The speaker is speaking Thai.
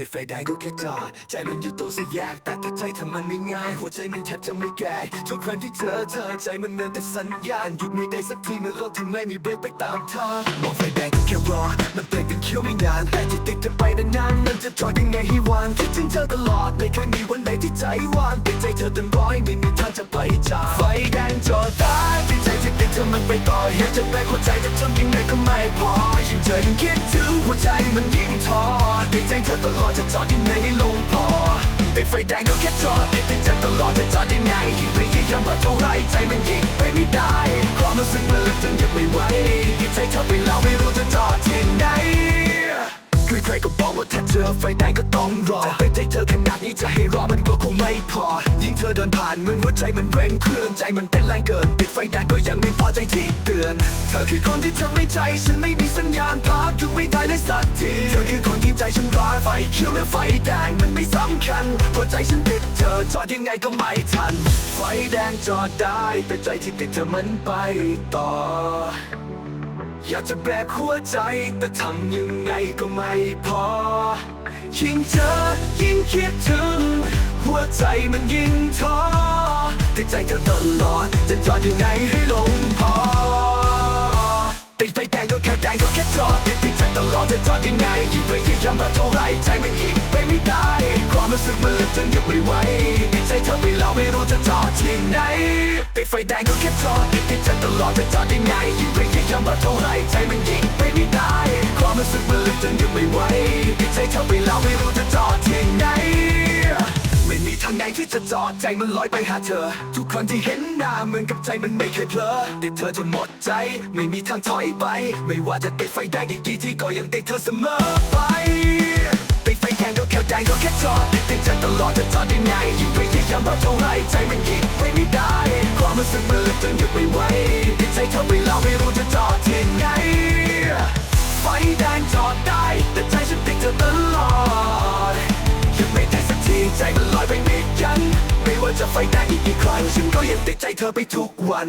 ติดไฟแดงก็แค่จอดใจมันอยู่ตัวสียแยกแต่ถ้าใจทำมันไม่ง่ายหัวใจมันแทบจะไม่แก่ทุกครั้งที่เจอเธอใจมันเนินแต่สัญญาณหยุดไม่ได้สักทีเมื่อรถที่ไม่มีเบรกไปตามทางมองไฟแดงก็แค่รอมันเตือนกันเคี้ยวไม่นานแต่ที่ติดเธอไปนานๆมันจะจอดยังไงให้วางคิดถึงเธอตลอดไม่เคยมีวันไหนที่ใจว่างติดใจเธอเต็มร้อยไม่มีทางจะไปจากไฟแดงจอดตายติดใจที่ติดเธอมันไปต่อเหตุจะแบกหัวใจจะทำยังไงก็ไม่พอยิ่งเจอยิ่งคิดถึงหัวใจมันยิ่งท้อ เธอตลอดจะจอดยังไงให้ลงพอติดไฟแดงก็แค่จอดติดติดใจตลอดจะจอดยังไงยิ่งพยายามว่าเท่าไรใจมันยิ่งไปไม่ได้ความรู้สึกมันลึกจนหยุดไม่ไหวติดใจเธอไปแล้วไม่รู้จะจอดที่ไหนใครๆก็บอกว่าถ้าเจอไฟแดงก็ต้องรอแต่ใจเธอขนาดนี้จะให้รอมันก็คงไม่พอ ยิ่งเธอเดินผ่านเหมือนหัวใจมันเร่งเครื่องใจมันเต้นแรงเกินติดไฟแดงก็ยังไม่พอใจที่เตือน เธอคือคนที่ทำให้ใจ ฉันไม่มีสัญญาณพักอยู่ไม่ได้เลยสักที เธอคือคน ใจฉันร้อนไฟเขียวและไฟแดงมันไม่สำคัญหัวใจฉันติดเธอจอดยังไงก็ไม่ทัน ไฟแดงจอดได้ แต่ใจที่ติดเธอมันไปต่อ อยากจะแบกหัวใจ แต่ทำยังไงก็ไม่พอ ยิ่งเจอยิ่งคิดถึง หัวใจมันยิ่งท้อติดใจเธอตลอดจะจอดยังไงให้ลง ไม่ไหวติดใจเธอไปแล้วไม่รู้จะจอดที่ไหนติดไฟแดงก็แค่จอดติดใจตลอดจะจอดยังไงยิ่งพยายามมาเท่าไรใจมันยิ่งไปไม่ได้ความรู้สึกมันลึกจนหยุดไม่ไหวติดใจเธอไปแล้วไม่รู้จะจอดที่ไหนไม่มีทางไหนที่จะจอดใจมันลอยไปหาเธอ ทุกครั้งที่เห็นหน้าเหมือนกับใจมันไม่เคยเพลอติดเธอจนหมดใจ ไม่มีทางถอยไป ไม่ว่าจะติดไฟแดงอีกกี่ที่ก็ยังติดเธอเสมอไป ก็แค่แค่จอดติดติดใจตลอดจะจอดยังไงยิ่งพยายามแบบเท่าไรใจมันยิ่งไปไม่ได้ความรู้สึกมันลึกจนหยุดไม่ไหวติดใจเธอไปแล้วไม่รู้จะจอดที่ไหนไฟแดงจอดได้ แต่ใจฉันติดเธอตลอดยังไม่ได้สักทีใจมันลอยไปไม่ยันไม่ว่าจะไฟแดงอีกกี่ครั้งฉันก็ยังติดใจเธอไปทุกวัน